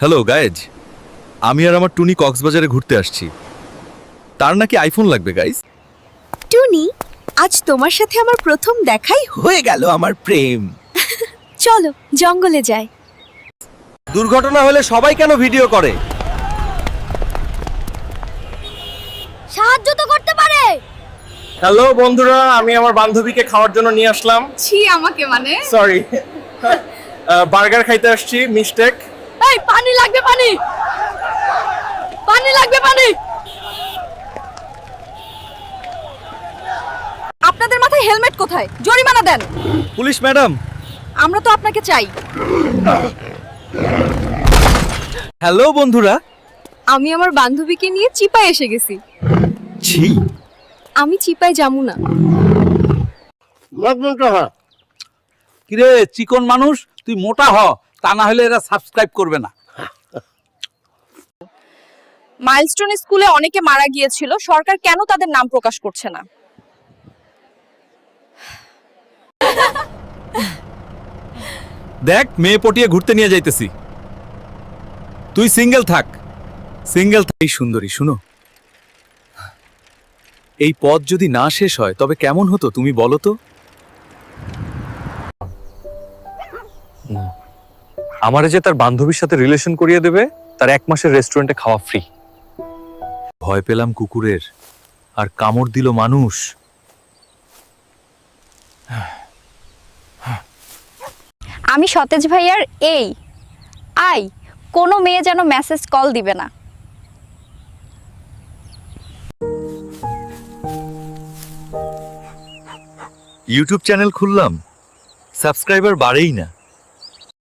Hello guys আমি আর আমার টুনি কক্সবাজারে ঘুরতে আসছি। তার নাকি আইফোন লাগবে গাইজ টুনি আজ তোমার সাথে আমার প্রথম দেখাই হয়ে গেল আমার প্রেম। চলো জঙ্গলে যাই। দুর্ঘটনা হলে সবাই কেন ভিডিও করে? সাহায্য তো করতে পারে। হ্যালো বন্ধুরা আমি আমার বান্ধবীকে খাওয়ার জন্য নিয়ে আসলাম। ছি আমাকে মানে। সরি বার্গার খাইতে আসছি মিস্টেক এই পানি লাগবে পানি। পানি লাগবে পানি। আপনাদের মাথায় হেলমেট কোথায়? জরিমানা দেন। Police madam. আমরা তো আপনাকে চাই। হ্যালো বন্ধুরা। আমি আমার বান্ধবীকে নিয়ে চিপায় এসে গেছি। ছি। আমি চিপায় যাব না। কিরে চিকন মানুষ তুই মোটা হ। তা না হলে এরা সাবস্ক্রাইব করবে না। মাইলস্টোন স্কুলে অনেকে মারা গিয়েছিল সরকার কেন তাদের নাম প্রকাশ করছে না? দেখ মেয়ে পটিয়ে ঘুরতে নিয়ে যাইতেছি। তুই সিঙ্গেল থাক। সিঙ্গেল থাক। সুন্দরী শুনো। এই পথ যদি না শেষ হয় তবে কেমন হতো তুমি বলো তো? আমারে যে তার বান্ধবীর সাথে রিলেশন করিয়ে দেবে তার এক মাসের রেস্টুরেন্টে খাওয়া ফ্রি ভয় পেলাম কুকুরের আর কামড় দিল মানুষ। আমি সতেজ ভাইয়ার এই আই কোনো মেয়ে যেন মেসেজ কল দিবে না। ইউটিউব চ্যানেল খুললাম সাবস্ক্রাইবার বাড়েই না।